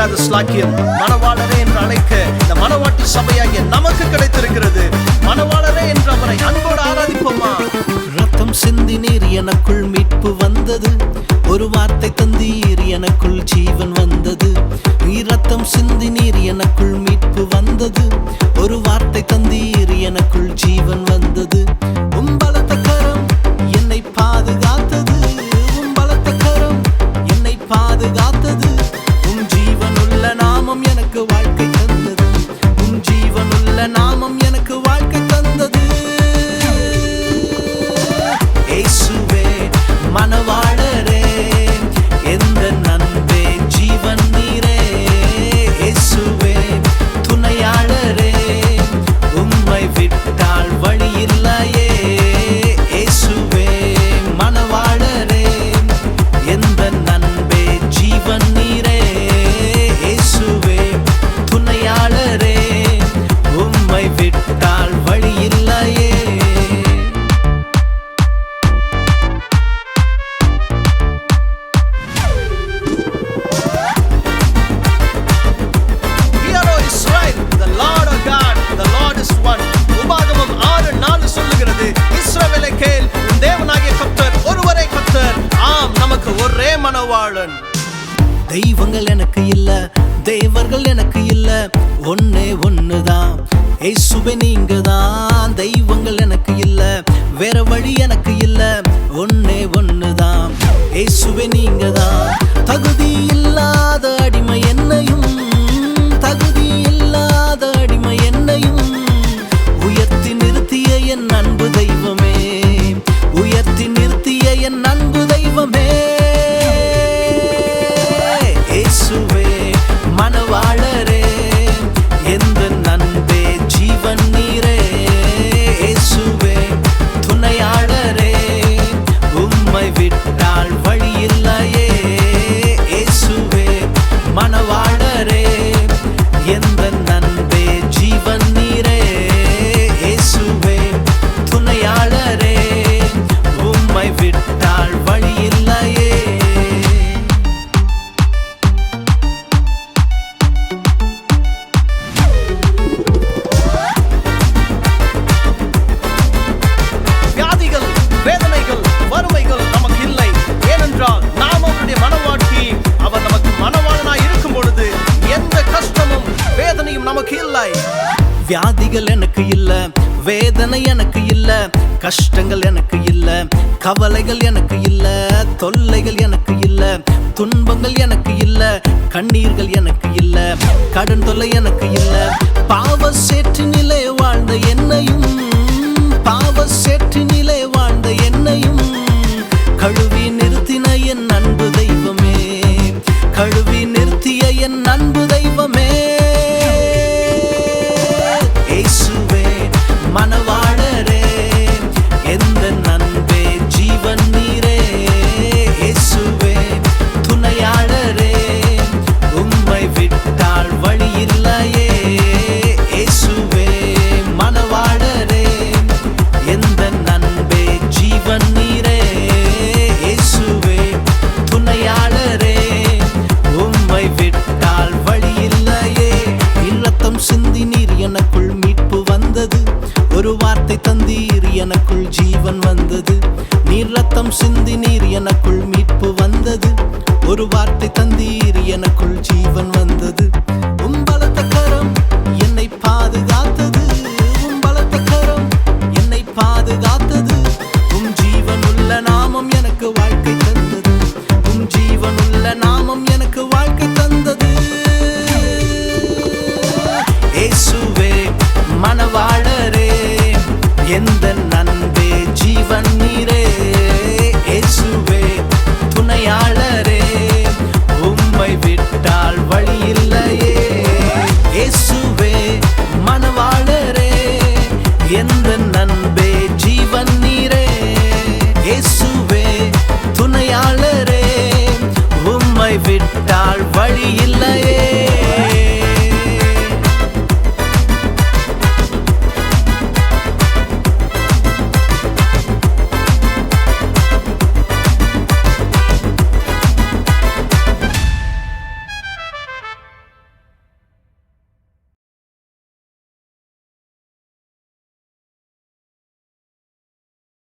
அழியாத ஸ்லாக்கியம் மனவாளரே என்று அழைக்க இந்த மனவாட்டி சபையாகிய நமக்கு கிடைத்திருக்கிறது. மனவாளரே என்று அவரை அன்போடு ஆராதிப்போமா? ரத்தம் சிந்தி நீர் எனக்குள் மீட்பு வந்தது. ஒரு வார்த்தை தந்தீர் எனக்குள் ஜீவன் வந்தது. நீ ரத்தம் சிந்தி சேவாளன் தெய்வங்கள் எனக்கு இல்ல தெய்வர்கள் எனக்கு இல்ல. ஒன்னே ஒண்ணுதான். ஏசுபே நீங்க தான் தெய்வ வியாதிகள் எனக்கு இல்ல வேதனை எனக்கு இல்ல கஷ்டங்கள் எனக்கு இல்ல கவலைகள் எனக்கு இல்ல தொல்லைகள் எனக்கு இல்ல துன்பங்கள் எனக்கு இல்ல கண்ணீர்கள் எனக்கு இல்ல கடன் தொல்லை எனக்கு இல்ல பாவ சேற்று நிலை தேவன் வந்தது. நீர் ரத்தம் சிந்தி நீர் எனக்குள் மீட்பு வந்தது. ஒரு வார்த்தை தந்தீர் எனக்குள் ஜீவன் வந்தது. உம்பலத்த கரம் என்னை பாதுகாத்தது. பாதுகாத்தது. உம் ஜீவன் உள்ள நாமம் எனக்கு வாழ்க்கை தந்தது. உம் ஜீவன் உள்ள நாமம் எனக்கு வாழ்க்கை தந்தது. ஏசுவே மனவாளரே எந்த